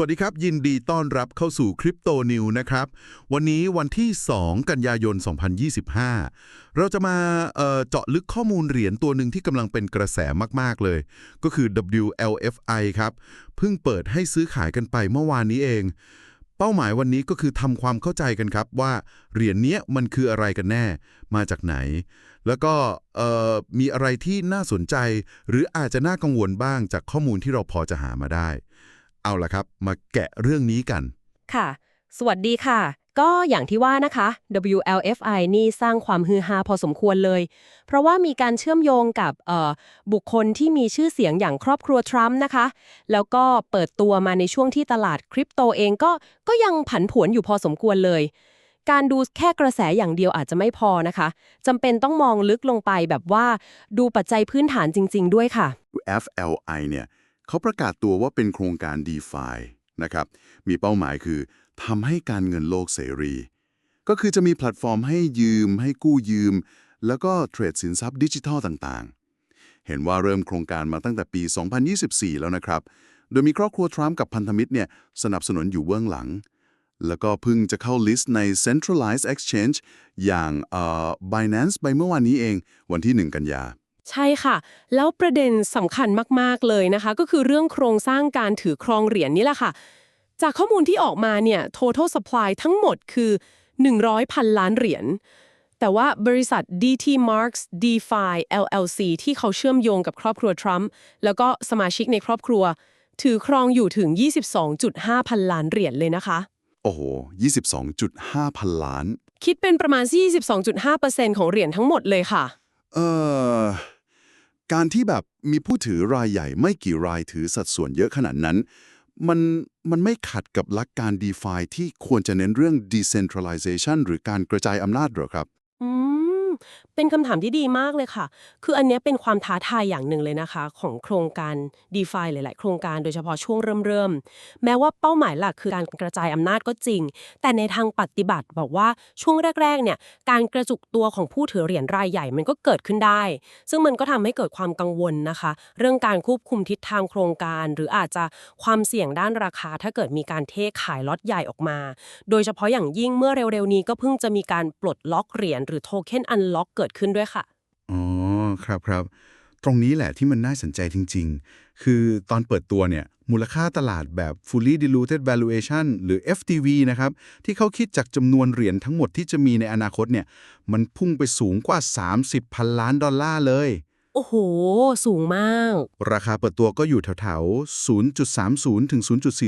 วัสดีครับ ยินดีต้อนรับเข้าสู่คริปโตนิวนะครับ วันนี้วันที่ 2 กันยายน 2025 เราจะมาเเจาะลึกข้อมูลเหรียญตัวหนึ่งที่กำลังเป็นกระแสมาก ๆ เลย ก็คือ WLFI ครับ เพิ่งเปิดให้ซื้อขายกันไปเมื่อวานนี้เอง เป้าหมายวันนี้ก็คือทำความเข้าใจกันครับว่าเหรียญเนี้ยมันคืออะไรกันแน่ มาจากไหน แล้วก็มีอะไรที่น่าสนใจ หรืออาจจะน่ากังวลบ้างจากข้อมูลที่เราพอจะหามาได้ เอาละครับ มาแกะเรื่องนี้กัน ค่ะ สวัสดีค่ะ ก็อย่างที่ว่านะคะ WLFI นี่สร้างความฮือฮาพอสมควรเลย เพราะว่ามีการเชื่อมโยงกับเอ่อบุคคลที่มีชื่อเสียงอย่างครอบครัวทรัมป์นะคะ แล้วก็เปิดตัวมาในช่วงที่ตลาดคริปโตเองก็ก็ยังผันผวนอยู่พอสมควรเลยการดูแค่กระแสอย่างเดียวอาจจะไม่พอนะคะ จำเป็นต้องมองลึกลงไปแบบว่าดูปัจจัยพื้นฐานจริง ๆ ด้วยค่ะ FLI เนี่ย เขาประกาศตัวว่าเป็นโครงการ DeFi นะครับ มีเป้าหมายคือทำให้การเงินโลกเสรี ก็คือจะมีแพลตฟอร์มให้ยืม ให้กู้ยืม แล้วก็เทรดสินทรัพย์ดิจิทัลต่างๆ เห็นว่าเริ่มโครงการมาตั้งแต่ปี 2024 แล้วนะครับ โดยมีครอบครัวทรัมป์กับพันธมิตรเนี่ยสนับสนุนอยู่เบื้องหลัง แล้วก็เพิ่งจะเข้าลิสต์ใน Centralized Exchange อย่างเอ่อ Binance ไปเมื่อวานนี้เอง วันที่ 1 กันยา ใช่ค่ะ แล้วประเด็นสำคัญมาก ๆ เลยนะคะ ก็คือเรื่องโครงสร้างการถือครองเหรียญนี่แหละค่ะ จากข้อมูลที่ออกมาเนี่ย total supply ทั้งหมดคือ 100พันล้านเหรียญแต่ว่าบริษัท DT Marks DeFi LLC ที่เขาเชื่อมโยงกับครอบครัวทรัมป์แล้วก็สมาชิกในครอบครัว ถือครองอยู่ถึง 22.5 พันล้านเหรียญเลยนะคะ โอ้โห 22.5 พันล้าน คิดเป็นประมาณ 22.5%ของเหรียญทั้งหมดเลยค่ะ เอ่อการที่แบบมีผู้ถือรายใหญ่ไม่กี่รายถือสัดส่วนเยอะขนาดนั้น มันมันไม่ขัดกับหลักการ DeFi ที่ควรจะเน้นเรื่อง decentralization หรือการกระจายอำนาจหรอครับ เป็นคำถามที่ดีมากเลยค่ะ คืออันนี้เป็นความท้าทายอย่างหนึ่งเลยนะคะ ของโครงการ DeFi หลาย ๆ โครงการโดยเฉพาะช่วงเริ่มๆแม้ว่าเป้าหมายหลักคือการกระจายอำนาจก็จริง แต่ในทางปฏิบัติบอกว่าช่วงแรก ๆ เนี่ยการกระจุกตัวของผู้ถือเหรียญรายใหญ่มันก็เกิดขึ้นได้ ซึ่งมันก็ทำให้เกิดความกังวลนะคะ เรื่องการควบคุมทิศทางโครงการ หรืออาจจะความเสี่ยงด้านราคา ถ้าเกิดมีการเทขายล็อตใหญ่ออกมา โดยเฉพาะอย่างยิ่งเมื่อเร็ว ๆ นี้ก็เพิ่งจะมีการปลดล็อกเหรียญหรือโทเค็นอันล็อกเกิดขึ้นด้วยค่ะ อ๋อ ครับครับ ตรงนี้แหละที่มันน่าสนใจจริง ๆ คือตอนเปิดตัวเนี่ย มูลค่าตลาดแบบ fully diluted valuation หรือ FDV นะครับ ที่เขาคิดจากจำนวนเหรียญทั้งหมดที่จะมีในอนาคตเนี่ย มันพุ่งไปสูงกว่า 30พันล้านดอลลาร์เลย โอ้โห สูงมาก ราคาเปิดตัวก็อยู่แถวๆ0.30ถึง0.4